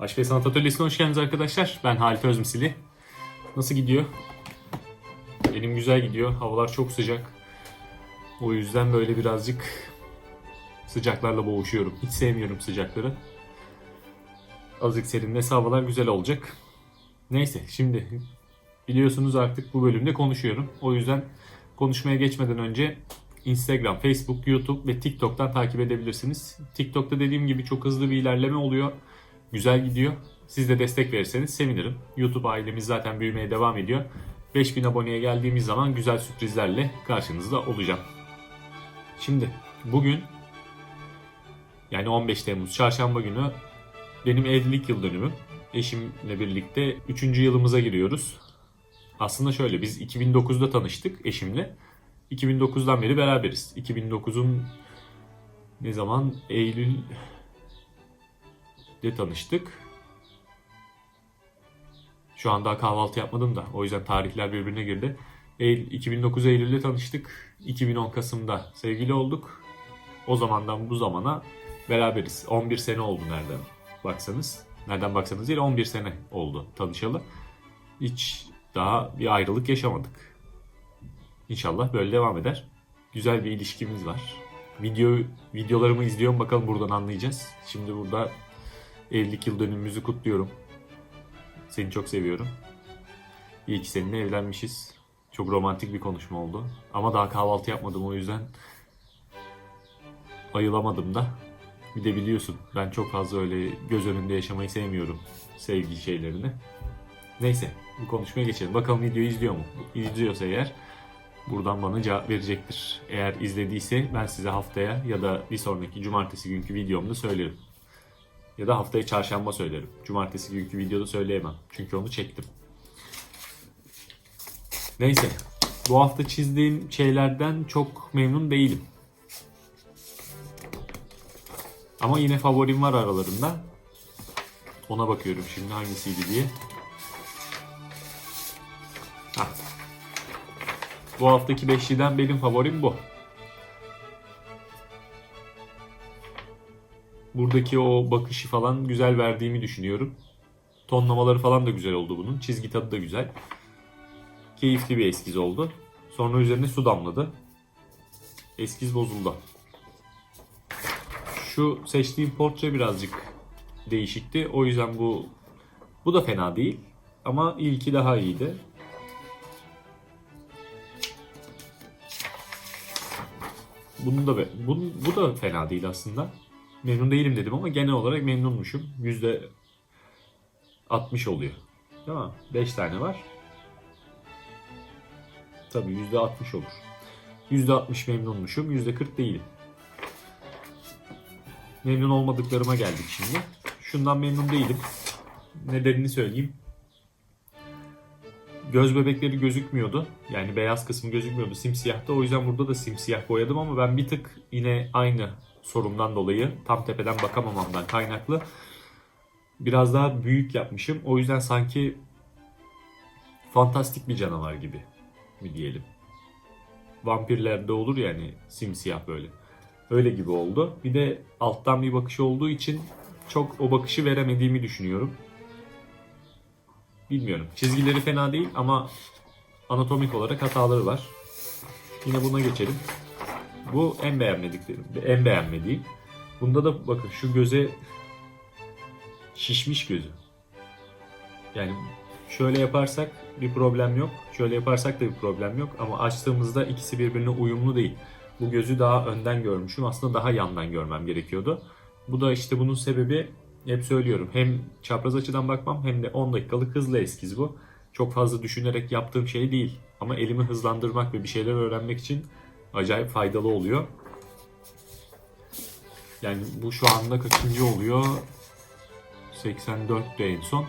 Aşk ve Sanat Atölyesi'ne hoş geldiniz arkadaşlar. Ben Halit Özmsili. Nasıl gidiyor? Benim güzel gidiyor. Havalar çok sıcak. O yüzden böyle birazcık sıcaklarla boğuşuyorum. Hiç sevmiyorum sıcakları. Azıcık serinlese havalar güzel olacak. Neyse şimdi biliyorsunuz artık bu bölümde konuşuyorum. O yüzden konuşmaya geçmeden önce Instagram, Facebook, YouTube ve TikTok'tan takip edebilirsiniz. TikTok'ta dediğim gibi çok hızlı bir ilerleme oluyor. Güzel gidiyor. Siz de destek verirseniz sevinirim. YouTube ailemiz zaten büyümeye devam ediyor. 5000 aboneye geldiğimiz zaman güzel sürprizlerle karşınızda olacağım. Şimdi bugün yani 15 Temmuz çarşamba günü benim evlilik yıl dönümüm. Eşimle birlikte 3. yılımıza giriyoruz. Aslında şöyle biz 2009'da tanıştık eşimle. 2009'dan beri beraberiz. 2009'un ne zaman? Eylül'de tanıştık. Şu an daha kahvaltı yapmadım da o yüzden tarihler birbirine girdi. Eylül, 2009 Eylül'de tanıştık. 2010 Kasım'da sevgili olduk. O zamandan bu zamana beraberiz. 11 sene oldu nereden baksanız. Nereden baksanız değil 11 sene oldu tanışalı. Hiç daha bir ayrılık yaşamadık. İnşallah böyle devam eder. Güzel bir ilişkimiz var. Video videolarımı izliyorum bakalım buradan anlayacağız. Şimdi burada evlilik yıl dönümümüzü kutluyorum. Seni çok seviyorum. İyi ki seninle evlenmişiz. Çok romantik bir konuşma oldu. Ama daha kahvaltı yapmadım o yüzden ayılamadım da. Bir de biliyorsun ben çok fazla öyle göz önünde yaşamayı sevmiyorum sevgi şeylerini. Neyse bu konuşmaya geçelim. Bakalım videoyu izliyor mu? İzliyorsa eğer buradan bana cevap verecektir. Eğer izlediyse ben size haftaya ya da bir sonraki cumartesi günkü videomda söylerim. Ya da haftaya çarşamba söylerim. Cumartesi günkü videoda söyleyemem. Çünkü onu çektim. Neyse. Bu hafta çizdiğim şeylerden çok memnun değilim. Ama yine favorim var aralarında. Ona bakıyorum şimdi hangisiydi diye. Hah. Bu haftaki beşliden benim favorim bu. Buradaki o bakışı falan güzel verdiğimi düşünüyorum. Tonlamaları falan da güzel oldu bunun. Çizgi tadı da güzel. Keyifli bir eskiz oldu. Sonra üzerine su damladı. Eskiz bozuldu. Şu seçtiğim portre birazcık değişikti. O yüzden bu bu da fena değil. Ama ilki daha iyiydi. Bunun da bu, bu da fena değil aslında. Memnun değilim dedim ama genel olarak memnunmuşum. Yüzde 60 oluyor. Değil mi? 5 tane var. Tabii yüzde 60 olur. Yüzde 60 memnunmuşum. Yüzde 40 değilim. Memnun olmadıklarıma geldik şimdi. Şundan memnun değilim. Nedenini söyleyeyim. Göz bebekleri gözükmüyordu. Yani beyaz kısmı gözükmüyordu. Simsiyahtı. O yüzden burada da simsiyah boyadım ama ben bir tık yine aynı sorundan dolayı tam tepeden bakamamamdan kaynaklı biraz daha büyük yapmışım. O yüzden sanki fantastik bir canavar gibi mi diyelim. Vampirlerde olur yani simsiyah böyle. Öyle gibi oldu. Bir de alttan bir bakış olduğu için çok o bakışı veremediğimi düşünüyorum. Bilmiyorum. Çizgileri fena değil ama anatomik olarak hataları var. Yine buna geçelim. Bu en beğenmediklerim, en beğenmediğim. Bunda da bakın şu göze şişmiş gözü. Yani şöyle yaparsak bir problem yok. Şöyle yaparsak da bir problem yok. Ama açtığımızda ikisi birbirine uyumlu değil. Bu gözü daha önden görmüşüm. Aslında daha yandan görmem gerekiyordu. Bu da işte bunun sebebi hep söylüyorum. Hem çapraz açıdan bakmam hem de 10 dakikalık hızlı eskiz bu. Çok fazla düşünerek yaptığım şey değil. Ama elimi hızlandırmak ve bir şeyler öğrenmek için acayip faydalı oluyor. Yani bu şu anda kaçıncı oluyor? 84 de en son.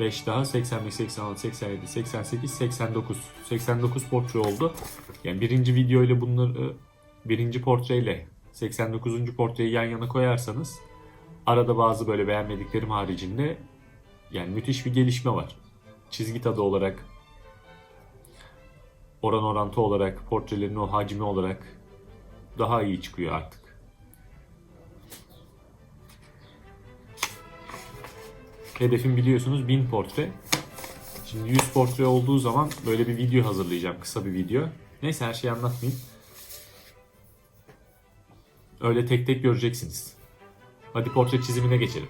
5 daha 85, 86, 87, 88, 89. 89 portre oldu. Yani birinci video ile bunları birinci portreyle 89. portreyi yan yana koyarsanız arada bazı böyle beğenmediklerim haricinde yani müthiş bir gelişme var. Çizgi tadı olarak oran orantı olarak portrelerin o hacmi olarak daha iyi çıkıyor artık. Hedefim biliyorsunuz 1000 portre. Şimdi 100 portre olduğu zaman böyle bir video hazırlayacağım. Kısa bir video. Neyse her şeyi anlatmayayım. Öyle tek tek göreceksiniz. Hadi portre çizimine geçelim.